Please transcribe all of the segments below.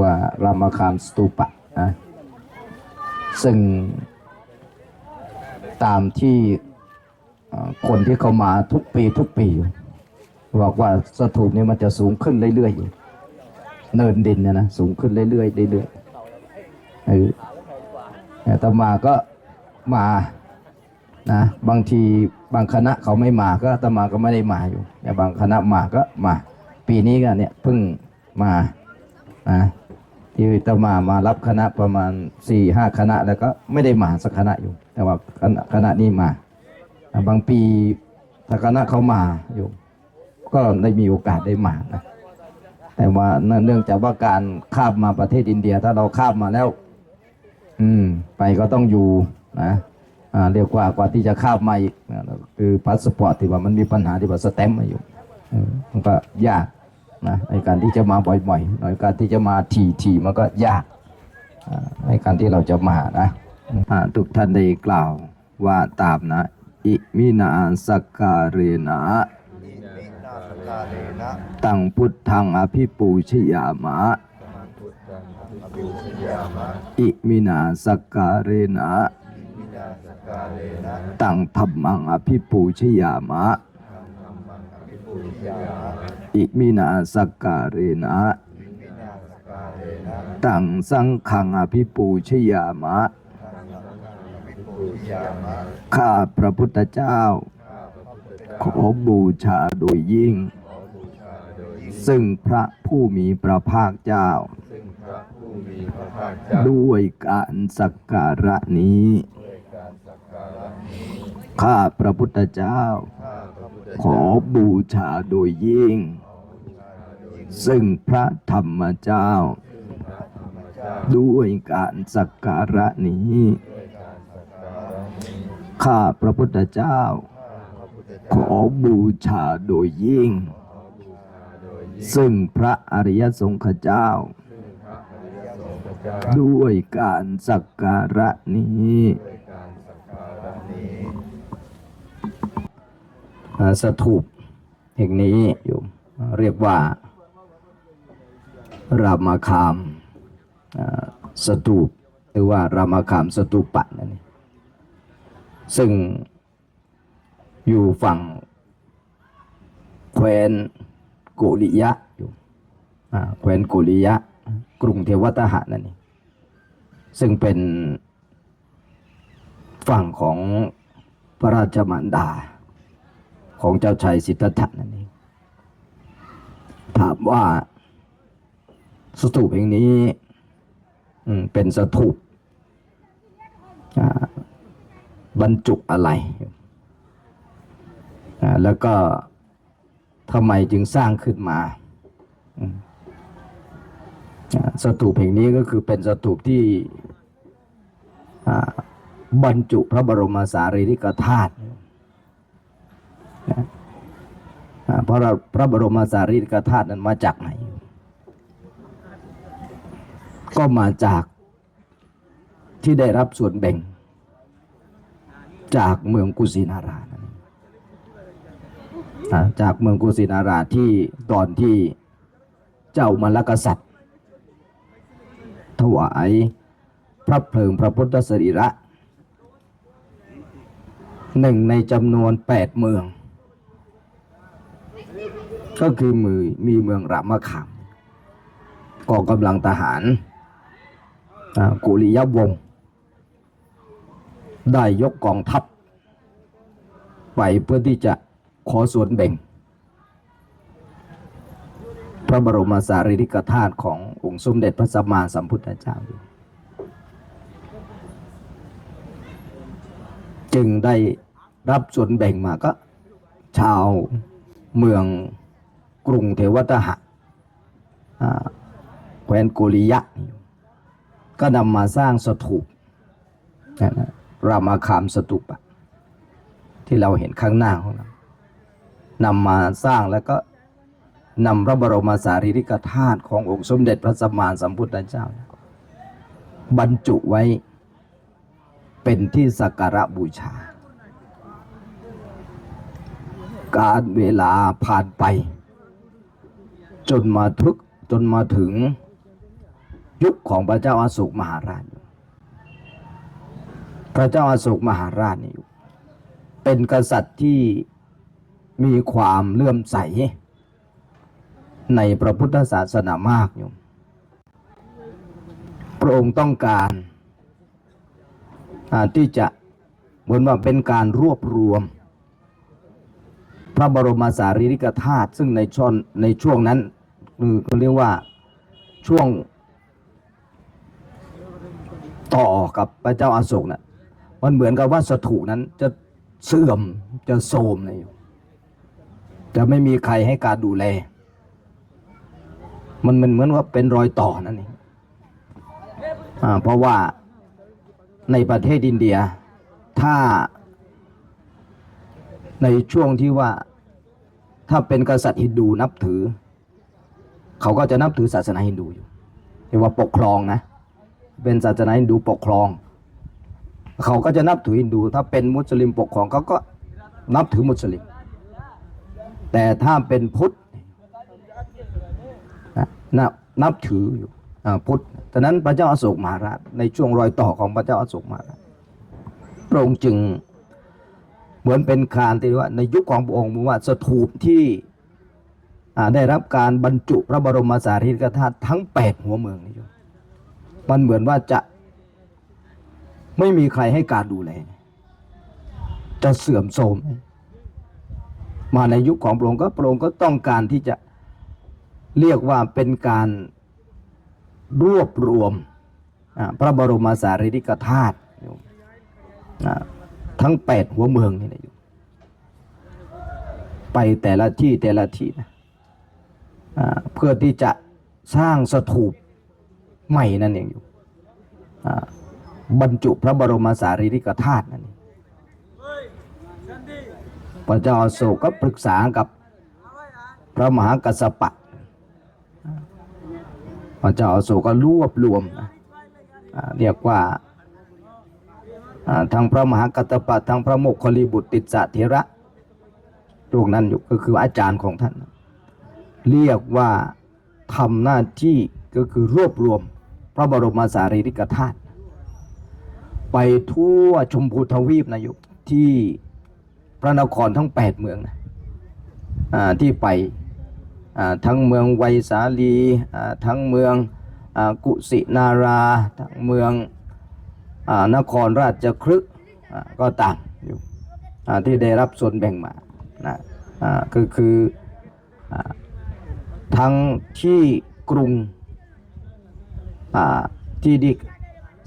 ว่ารามคามสตูปะนะซึ่งตามที่คนที่เขามาทุกปีทุกปีอยู่บอกว่าสถูปนี้มันจะสูงขึ้นเรื่อยๆอยู่เนินดินเนี่ยนะสูงขึ้นเรื่อยๆเรื่อยๆเออแต่อมาก็มานะบางทีบางคณะเขาไม่มาก็ตมาก็ไม่ได้มาอยู่ แต่บางคณะมาก็มา ปีนี้ก็เนี่ยเพิ่งมานะ ที่ตมามารับคณะประมาณสี่ห้าคณะ แล้วก็ไม่ได้มาสักคณะอยู่ แต่ว่าคณะคณะนี้มา บางปีถ้าคณะเขามาอยู่ก็ได้มีโอกาสได้มานะแต่ว่าเนื่องจากว่าการข้ามมาประเทศอินเดีย ถ้าเราข้ามมาแล้ว อืม ไปก็ต้องอยู่นะอ่าเรียกว่ากว่าที่จะข้ามมาอีกคือพาสปอร์ตที่ว่ามันมีปัญหาที่ว่าสแตมป์มาอยู่มันก็ยาก นะในการที่จะมาบ่อยๆในการที่จะมาทีๆมันก็ยากอ่าในการที่เราจะมานะอ่าทุกท่านได้กล่าวว่าตามนะ อิมินาสกการเรนะตังพุทธังอภิปูชยามะ อิมินาสกการเรนะตังธรรมังอภิปูชยามะ อิมินาสกการเรนะตังสังขังอภิปูชยามะ ข้าพระพุทธเจ้า ขอบูชาโดยยิ่ง ซึ่งพระผู้มีพระภาคเจ้า ด้วยการสักการะนี้ ข้าพระพุทธเจ้าข ขอบูชาโดยยิ่ง ซึ่งพระธรรมเจ้า ด้วยการสักการะนี้ ข้าพระพุทธเจ้า ขอบูชาโดยยิ่ง ซึ่งพระอริยสงฆ์เจ้า ด้วยการสักการะนี้อ่า สถูปแห่งนี้อยู่เรียกว่ารามาคามสถูปหรือว่ารามาคามสตูปะนั่นเองซึ่งอยู่ฝั่งแคว้นโกริยะอยู่แคว้นโกริยะ กรุงเทวตหะนั่นเองซึ่งเป็นฝั่งของพระราชมารดา ของเจ้าชายสิทธัตถะนั่นเองถามว่าสถูปแห่งนี้เป็นสถูปบรรจุอะไร แล้วก็ทำไมจึงสร้างขึ้นมา สถูปแห่งนี้ก็คือเป็นสถูปที่บรรจุพระบรมสารีริกธาตุ พราะเราพระบรมสารีริกธาตุนั้นมาจากไหน ก็มาจากที่ได้รับส่วนแบ่ง จากเมืองกุสินารานั่นเองอ่าจากเมืองกุสินาราที่ตอนที่เจ้ามลกษัตริย์ ถวายพระเพลิงพระพุทธสรีระหนึ่งในจำนวนแปดเมือง ก็คือมือมีเมืองรามะขามกองกำลังทหารกุริยวงศ์ได้ยกกองทัพ ไปเพื่อที่จะขอส่วนแบ่ง พระบรมสารีริกธาตุขององค์สมเด็จพระสัมมาสัมพุทธเจ้า จึงได้รับส่วนแบ่งมาก็ ชาวเมือง กรุงเทวตหะแคว้นโกริยะ ก็นำมาสร้างสถูปรามาคามสถูปที่เราเห็นข้างหน้าของเรานำมาสร้างแล้วก็นำพระบรมสารีริกธาตุขององค์สมเด็จพระสัมมาสัมพุทธเจ้า บรรจุไว้เป็นที่สักการะบูชา การเวลาผ่านไป จนมาทึกจนมาถึงยุคของพระเจ้าอาโศกมหาราช พระเจ้าอาโศกมหาราชนี่อยู่เป็นกษัตริย์ที่มีความเลื่อมใส ในพระพุทธศาสนามากอยู่พระองค์ต้องการที่จะเหมือนว่าเป็นการรวบรวม พระบรมสารีริกธาตุซึ่งในช่วงในช่วงนั้น คือเขาเรียกว่าช่วงต่อกับพระเจ้าอาโศกนะ่ะมันเหมือนกับว่าสถูนั้นจะเสื่อมจะโทรมนะอยู่จะไม่มีใครให้การดูแล มันมันเหมือนว่าเป็นรอยต่อนั่นเองเพราะว่าในประเทศอินเดีย ถ้าในช่วงที่ว่าถ้าเป็นกษัตริย์ฮินดูนับถือ เขาก็จะนับถือศาสนาฮินดูอยู่เรียกว่าปกครองนะ เป็นศาสนาฮินดูปกครอง เขาก็จะนับถือฮินดู ถ้าเป็นมุสลิมปกครองเขาก็นับถือมุสลิม แต่ถ้าเป็นพุทธนะนับถืออยู่พุทธฉะนั้นพระเจ้าอาโศกมหาราชในช่วงรอยต่อของพระเจ้าอาโศกมหาราชพระองค์จึงเหมือนเป็นการที่ว่าในยุคของพระองค์ว่าสถูปที่ ได้รับการบรรจุพระบรมสารีริกธาตุทั้งแปดหัวเมืองนี่อยู่มันเหมือนว่าจะไม่มีใครให้การดูแล จะเสื่อมโทรม มาในยุคของพระองค์ก็พระองค์ก็ต้องการที่จะเรียกว่าเป็นการรวบรวมพระบรมสารีริกธาตุทั้งแปดหัวเมืองนี่นะอยู่ไปแต่ละที่แต่ละที่นะ เพื่อที่จะสร้างสถูปใหม่นั่นเองอยู่บรรจุพระบรมสารีริกธาตุนั่นเองพระเจ้าอโศกก็ปรึกษากับพระมหากัสปะพระเจ้าอโศกก็รวบรวมเรียกว่าทางพระมหากัตตปะทางพระโมคคลีบุตรติสสะเถระตรงนั้นอยู่ก็คืออาจารย์ของท่าน เรียกว่าทำหน้าที่ก็คือรวบรวมพระบรมสารีริกธาตุไปทั่วชมพูทวีปนะยู่ที่พระนครทั้งแปดเมืองนะอ่าที่ไปทั้งเมืองไวยสาลีทั้งเมืองอกุสินารา ทั้งเมืองอนครราชครึกก็ต่างอยู่ที่ได้รับส่วนแบ่งมานะอ่าคืออ ทั้งที่กรุงที่ดิ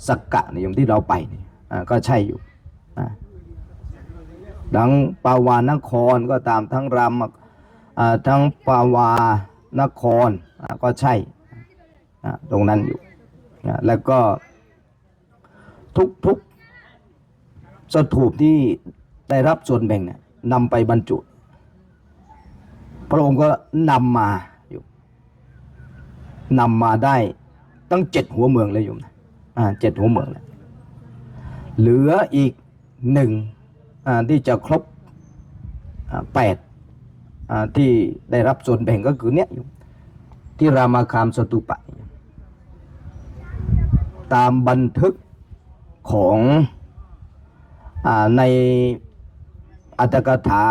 สักกะนิยมที่เราไปก็ใช่อยู่อ่าดังปาวานครก็ตามทั้งรามทั้งปาวานครก็ใช่ตรงนั้นอยู่แล้วก็ทุกทุกสถูปที่ได้รับส่วนแบ่งเนี่ยนำไปบรรจุ พระองค์ก็นำมา นำมาได้ตั้งเจ็ดหัวเมืองเลยโยมนะอ่าเจ็ดหัวเมืองแล้วเหลืออีกหนึ่งอ่าที่จะครบแปดอ่าที่ได้รับส่วนแบ่งก็คือเนี้ยอยู่ที่รามาคามสตุปะ ตามบันทึกของอในอัตถกถา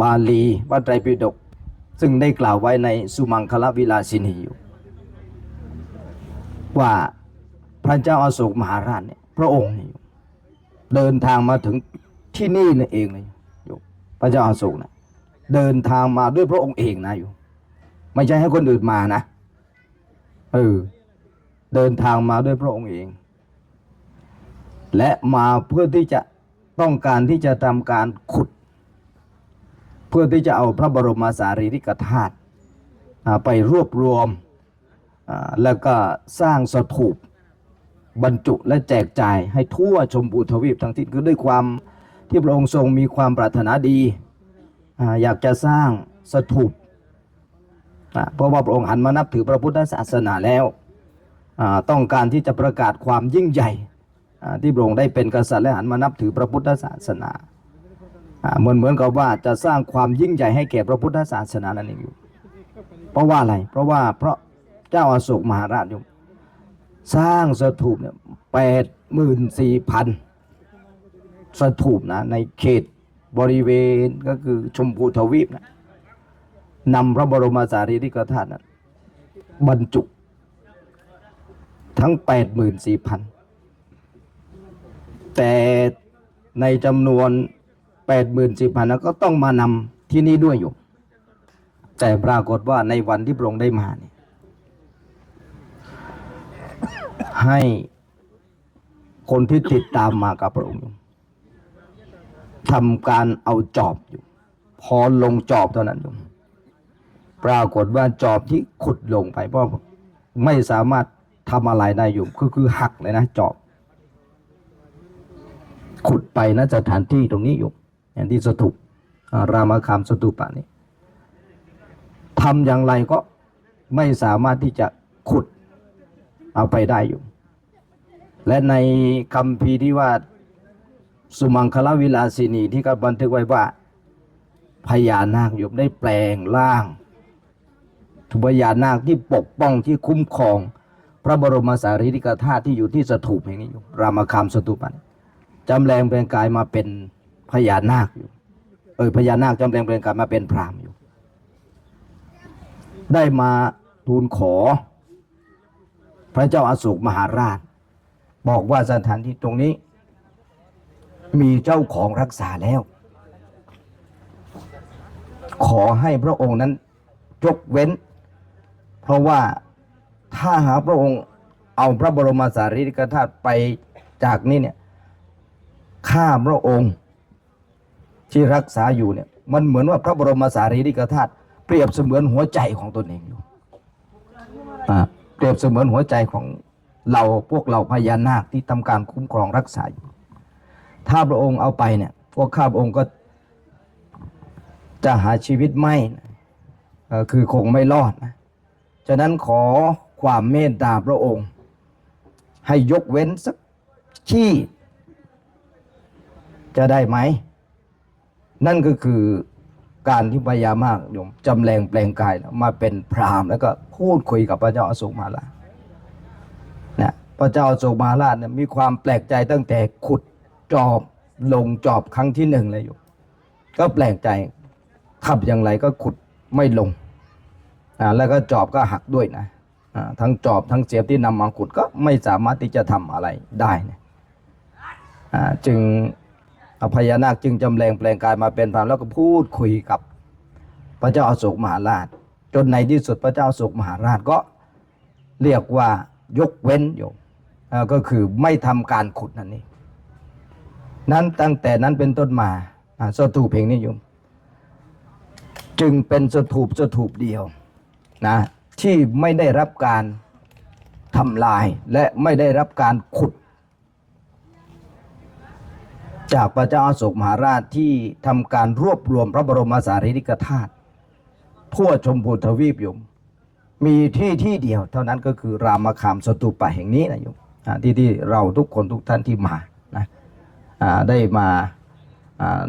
บาลีวัตไตรปิฎก ซึ่งได้กล่าวไว้ในสุมังคลวิลาสินีอยู่ว่าพระเจ้าอาโศกมหาราชเนี่ยพระองค์เดินทางมาถึงที่นี่นี่นเองเลยอยู่พระเจ้าอาโศกนะเดินทางมาด้วยพระองค์เองนะอยู่ ไม่ใช่ให้คนอื่นมานะเออเดินทางมาด้วยพระองค์เอง และมาเพื่อที่จะต้องการที่จะทำการขุด เพื่อที่จะเอาพระบรมสารีริกธาตุไปรวบรวมแล้วก็สร้างสถูปบรรจุและแจกจ่ายให้ทั่วชมพูทวีปทั้งสิ้นคือด้วยความที่พระองค์ทรงมีความปรารถนาดี อยากจะสร้างสถูปเพราะว่าพระองค์หันมานับถือพระพุทธศาสนาแล้วต้องการที่จะประกาศความยิ่งใหญ่ที่พระองค์ได้เป็นกษัตริย์และหันมานับถือพระพุทธศาสนา เหมือนเหมือนกับว่าจะสร้างความยิ่งใหญ่ให้แก่พระพุทธศาสนานั่นเองอยู่เพราะว่าอะไร เพราะว่าเพราะเจ้าอาโศกมหาราชโยมสร้างสถูปเนี่ยแปดหมื่นสี่พันสถูปนะในเขตบริเวณก็คือชมพูทวีปนะนำพระบรมสารีริกธาตุนะบรรจุ ทั้งแปดหมื่นสี่พันแต่ในจำนวน ปดหมื่นสี่พันก็ต้องมานำที่นี่ด้วยอยู่แต่ปรากฏว่าในวันที่พระองค์ได้มาเนี่ยให้คนที่ติดตามมากับพระองค์ทำการเอาจอบอยู่ พอลงจอบเท่านั้นอยู่ปรากฏว่าจอบที่ขุดลงไป เพราะไม่สามารถทำอะไรได้อยู่คือคือหักเลยนะจอบ ขุดไปนะสถานที่ตรงนี้อยู่ อย่างที่สถูปอ่ารามคามสถูปะนี้ทำอย่างไรก็ไม่สามารถที่จะขุดเอาไปได้อยู่ และในคำพีที่ว่าสุมังคลวิลาสินีที่ก็บันทึกไว้ว่าพญานาคยู่ได้แปลงร่างทุพญานาคที่ปกป้องที่คุ้มครอง พระบรมสารีริกธาตุที่อยู่ที่สถูปแห่งนี้อยู่รามคามสถูปะนี้จำแรงแปลงกายมาเป็น พญานาคอยู่ เออพญานาคจำแรงแปลงกายมาเป็นพรามอยู่ ได้มาทูลขอ พระเจ้าอาโศกมหาราช บอกว่าสถานที่ตรงนี้ มีเจ้าของรักษาแล้ว ขอให้พระองค์นั้นยกเว้น เพราะว่าถ้าหากพระองค์เอาพระบรมสารีริกธาตุไปจากนี้เนี่ยข้าพระองค์ ที่รักษาอยู่เนี่ยมันเหมือนว่าพระบรมสารีริกธาตุเปรียบเสมือนหัวใจของตนเองอยู่อ่าเปรียบเสมือนหัวใจของเราพวกเราพญานาคที่ทำการคุ้มครองรักษาอยู่ ถ้าพระองค์เอาไปเนี่ยพวกข้าพระองค์ก็จะหาชีวิตไม่คือคงไม่รอดนะฉะนั้นขอความเมตตาพระองค์ ให้ยกเว้นสักที่จะได้ไหม นั่นก็คือการที่พญามากโยมจำแรงแปลงกายมาเป็นพราหมณ์แล้วก็พูดคุยกับพระเจ้าอโศกมหาราชนะพระเจ้าอโศกมหาราชเนี่ยมีความแปลกใจตั้งแต่ขุดจอบลงจอบครั้งที่หนึ่งเลยอยู่ก็แปลกใจขับอย่างไรก็ขุดไม่ลงอ่าแล้วก็จอบก็หักด้วยนะทั้งจอบทั้งเสียบที่นำมาขุดก็ไม่สามารถที่จะทำอะไรได้นะจึง พญานาคจึงจำแรงแปลงกายมาเป็นพรามแล้วก็พูดคุยกับพระเจ้าอาโศกมหาราช จนในที่สุดพระเจ้าอาโศกมหาราชก็เรียกว่ายกเว้นโยมอ่ก็คือไม่ทำการขุดนั่นนี่นั้นตั้งแต่นั้นเป็นต้นมาสถูปเพลงนี้โยมจึงเป็นสถูปสถูปเดียวนะที่ไม่ได้รับการทำลายและไม่ได้รับการขุด จากพระเจ้าอาโศกมหาราชที่ทำการรวบรวมพระบรมสารีริกธาตุทั่วชมพูทวีปโยม มีที่ที่เดียวเท่านั้นก็คือรามคามสตูปะแห่งนี้นะโยมที่ที่เราทุกคนทุกท่านที่มานะได้มา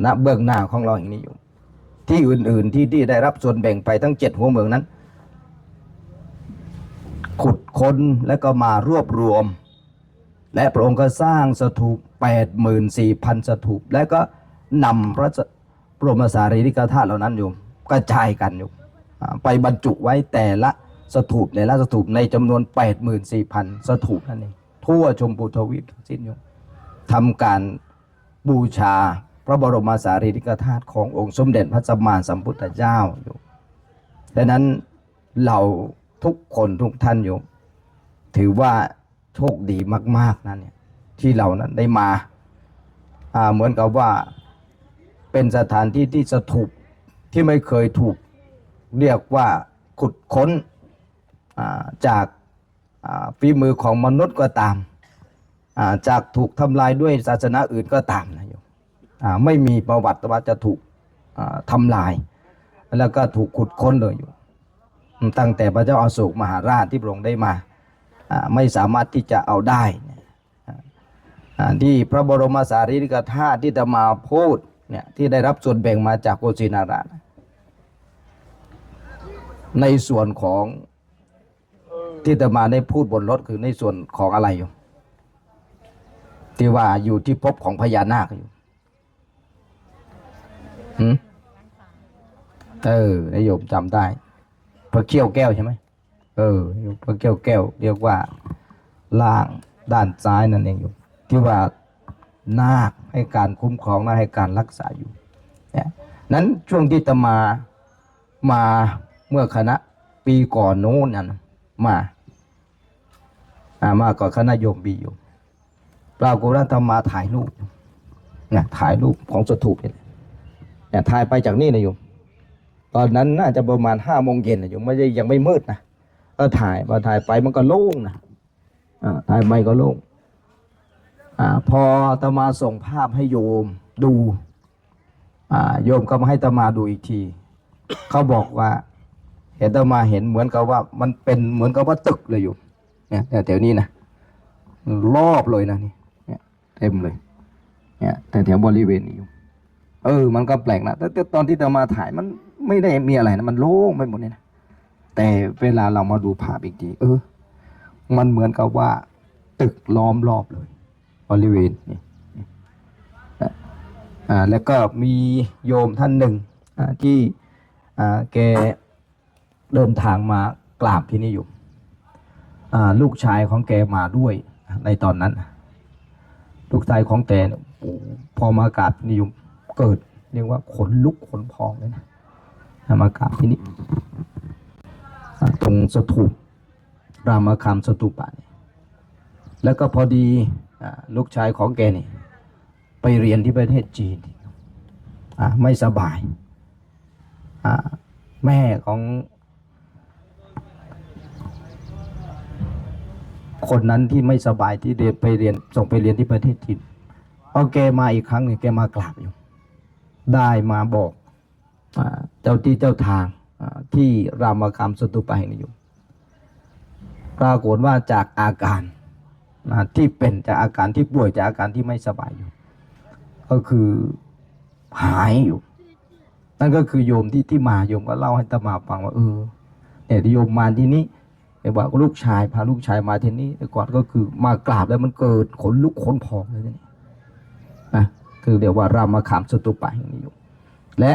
ณเบื้องหน้าของเราแห่งนี้โยมที่อื่นๆที่ที่ได้รับส่วนแบ่งไปทั้งเจ็ดหัวเมืองนั้น ขุดค้นและก็มารวบรวม และพระองค์ก็สร้างสถูป 84,000 สถูป และก็นำพระบรมสารีริกธาตุเหล่านั้นอยู่กระจายกันอยู่ไปบรรจุไว้แต่ละสถูปแต่ละสถูปในจำนวน 84,000 สถูปนั่นเองทั่วชมพูทวีปทั้งสิ้นอยู่ทำการบูชาพระบรมสารีริกธาตุขององค์สมเด็จพระสัมมาสัมพุทธเจ้าอยู่ดังนั้นเราทุกคนทุกท่านอยู่ ถือว่าโชคดีมาก ๆนะเนี่ย ที่เรานั้นได้มาเหมือนกับว่าเป็นสถานที่ที่สถูปที่ไม่เคยถูกเรียกว่าขุดค้นจากฝีมือของมนุษย์ก็ตามาจากถูกทำลายด้วยศาสนาอื่นก็ตามนะโยมไม่มีประวัติว่าจะถูกทำลาย แล้วก็ถูกขุดค้นเลยอยู่ ตั้งแต่พระเจ้าอาโศกมหาราชที่พระองค์ได้มาาไม่สามารถที่จะเอาได้ ที่พระบรมสารีริกธาตุที่จะมาพูดเนี่ยที่ได้รับส่วนแบ่งมาจากโกศินาราชในส่วนของที่อาตมาได้พูดบนรถคือในส่วนของอะไรอยู่ ที่ว่าอยู่ที่ภพของพญานาคอยู่หืมเออนายโยมจำได้ พระเขี้ยวแก้วใช่ไหมเออพระเขี้ยวแก้ว เรียกว่าล่างด้านซ้ายนั่นเองอยู่ ที่ว่านาคให้การคุ้มครองนาให้การรักษาอยู่เนี่ยนั้นช่วงที่ตมามาเมื่อคณะปีก่อนโน้นน่ะนมาอ่ามาก่อนคณะโยมบีอยู่ปรากฏว่าตมาถ่ายรูปเนี่ยถ่ายรูปของสถูปเนี่ยเนี่ยถ่ายไปจากนี่นะโยมตอนนั้นน่าจะประมาณห้าโมงเย็นนะโยมไม่ได้ยังไม่มืดนะก็ถ่ายพอถ่ายไปมันก็โล่งนะอ่าถ่ายไปก็โล่ง อพอตมาส่งภาพให้โยมดูโยมก็มาให้ตมาดูอีกที เขาบอกว่า เห็นตมาเห็นเหมือนกับว่า มันเป็นเหมือนกับว่าตึกเลยอยู่เนี่ยแถวนี้นะรอบเลยนะนี่เนี่ยเต็มเลย เนี่ยแต่แถวบริเวณนี้อยู่เออ มันก็แปลกนะแต่ตอนที่ตมาถ่ายมันไม่ได้มีอะไรนะมันโล่งไปหมดเลยนะแต่เวลาเรามาดูภาพอีกทีเออ มันเหมือนกับว่า ตึกล้อมรอบเลย บริเวณนี้อ่าแล้วก็มีโยมท่านหนึ่งอ่าที่อ่าแกเดินทางมากราบที่นี่อยู่อ่าลูกชายของแกมาด้วยในตอนนั้น ลูกชายของแกโอ้โหพอมากราบที่นี่อยู่เกิดเรียกว่าขนลุกขนพองเลยนะมากราบที่นี่ตรงสถูปรามคำสตูปะแล้วก็พอดี ลูกชายของแกนี่ ไปเรียนที่ประเทศจีนไม่สบายแม่ของ คนนั้นที่ไม่สบายที่เรียนไปเรียนส่งไปเรียนที่ประเทศจีนพอแกมาอีกครั้งหนึ่งแกมากราบอยู่ ได้มาบอกเจ้าที่เจ้าทางที่รามคำสตูปะแห่งนี้อยู่ปรากฏว่าจากอาการ นะที่เป็นจากอาการที่ป่วยจากอาการที่ไม่สบายอยู่ ก็คือหายอยู่ นั่นก็คือโยมที่ที่มาโยมก็เล่าให้ตมาฟังว่าเออเนี่ยโยมมาที่นี้ไอ้บอกลูกชายพาลูกชายมาที่นี้แต่ก่อนก็คือมากราบแล้วมันเกิดขนลุกขนพองเลยนี่นะคือเรียกว่ารามาขามสตุปะแห่งนี้อยู่ และ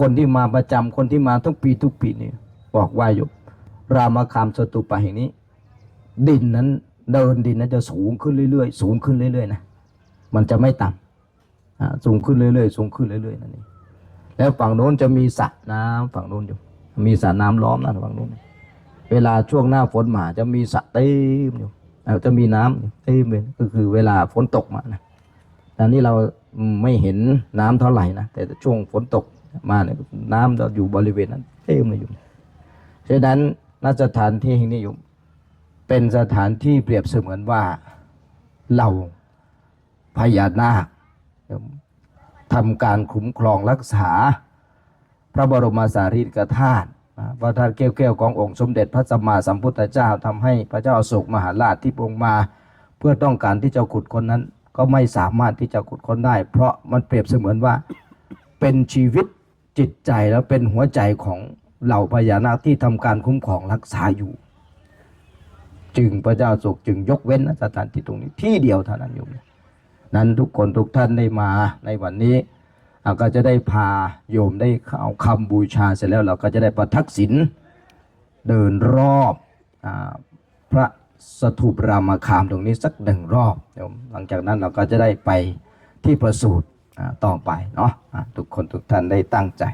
คนที่มาประจำคนที่มาทุกปีทุกปีนี่บอกว่าอยู่รามาคามสตูปะแห่งนี้ ดินนั้น เดินดินนั้นจะสูงขึ้นเรื่อยๆ สูงขึ้นเรื่อยๆนะ มันจะไม่ต่ำสูงขึ้นเรื่อยๆ สูงขึ้นเรื่อยๆนั่นเองแล้วฝั่งโน้นจะมีสระน้ำฝั่งโน้นอยู่ มีสระน้ำล้อมนะฝั่งโน้น เวลาช่วงหน้าฝนมาจะมีสระเต็มอยู่จะมีน้ำเต็มเลยก็คือเวลาฝนตกมานะต่นี้เราไม่เห็นน้ำเท่าไหร่นะ แต่ช่วงฝนตกมาเนี่ยน้ำจะอยู่บริเวณนั้นเต็มเลยอยู่ ฉะนั้นณสถานที่แห่งนี้อยู่ เป็นสถานที่เปรียบเสมือนว่าเราพญานาคทำการคุ้มครองรักษา พระบรมสารีริกธาตุพระธาตุแก้วแก้วขององค์สมเด็จพระสัมมาสัมพุทธเจ้าทำให้พระเจ้าอโศกมหาราชที่ปรงมา เพื่อต้องการที่จะขุดคนนั้น ก็ไม่สามารถที่จะขุดคนได้ เพราะมันเปรียบเสมือนว่าเป็นชีวิตจิตใจแล้วเป็นหัวใจของเหล่าพญานาคที่ทำการคุ้มครองรักษาอยู่ จึงพระเจ้าโศกจึงยกเว้นสถานที่ตรงนี้ที่เดียวเท่านั้นโยมนั้นทุกคนทุกท่านได้มาในวันนี้อ่าก็จะได้พาโยมได้เอาคำบูชาเสร็จแล้วเราก็จะได้ประทักษิณเดินรอบอพระสถูปรามคามตรงนี้สักหนึ่งรอบโยมหลังจากนั้นเราก็จะได้ไปที่ประสูติอ่าต่อไปเนาะทุกคนทุกท่านได้ตั้งใจ